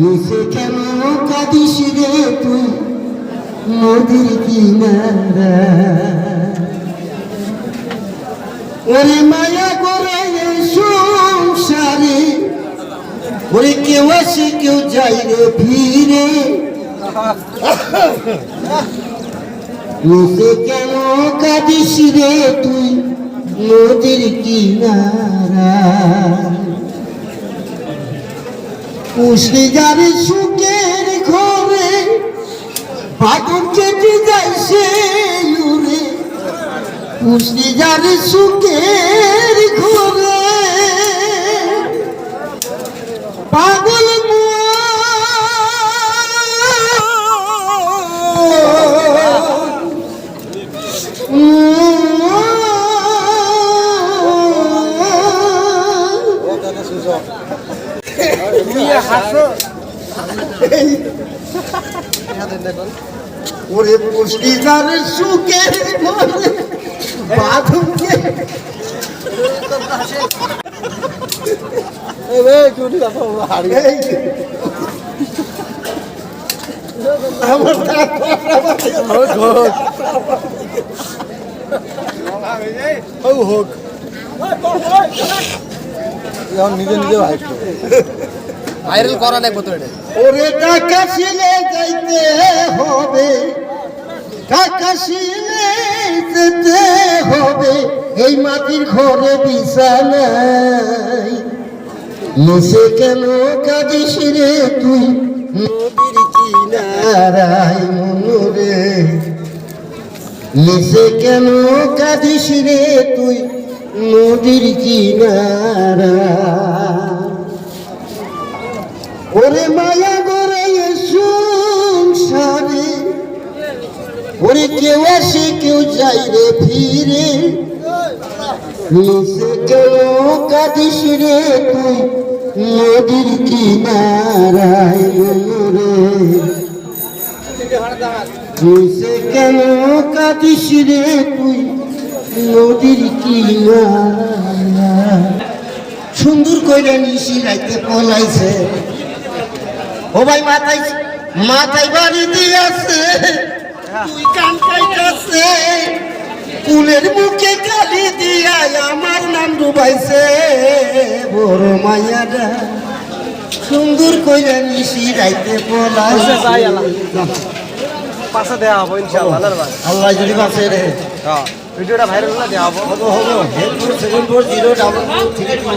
নিচে কেন কাঁদিস রে তুই? নদীর কিনারা। ওরে মায়া করে সংসারে, ওরে কেউ আসে, কেউ যাই রে ফিরে নিচে কেন কাঁদিস রে তুই? নদীর কিনারা। যারে সুখের ঘরে বাদন কেটে যায় সে উড়ে। পুষলে সুখের ঘরে পাগল ওরে পুষ্টি যার সুখের ঘরে বাঁধুকে এই হোক নিজে নিজে ভাই ভাইরাল করা লাগবে তো এটা। ওরে টাকা শিলে যাইতে হবে টাকা শিলে যেতে হবে এই মাটির ঘরে বিছানাই নিচে কেন কাঁদিস রে তুই? নদীর কিনারায় মনুরে। নিচে কেন কাঁদিস রে তুই? নদীর কিনারা। ওরে মায়া গরে সংসারে, ওরে কেউ আসে, কেউ যাই রে ফিরে। নিচে কেউ কাঁদিস রে তুই নদীর কিনারায় রে। নিচে কেন কাঁদিস রে তুই নদীর কিনারা সুন্দর কইরা নিশি রাইতে পলাইছে। ও ভাই মাথায় মাথায় বাড়ি দিয়েছে তুই কান কাইটাছে কুলের মুখে কালি দিয়া আমার নাম ডুবাইছে। বড় মাইয়ারা সুন্দর কইরা নিশি রাইতে আচ্ছা। পলাইছে পাশে দেওয়া হব ইনশাআল্লাহ আল্লাহ যদি বাঁচে রে। হ্যাঁ। ভিডিওটা ভাইরাল হলে দেওয়া হব হব seven four zero double three two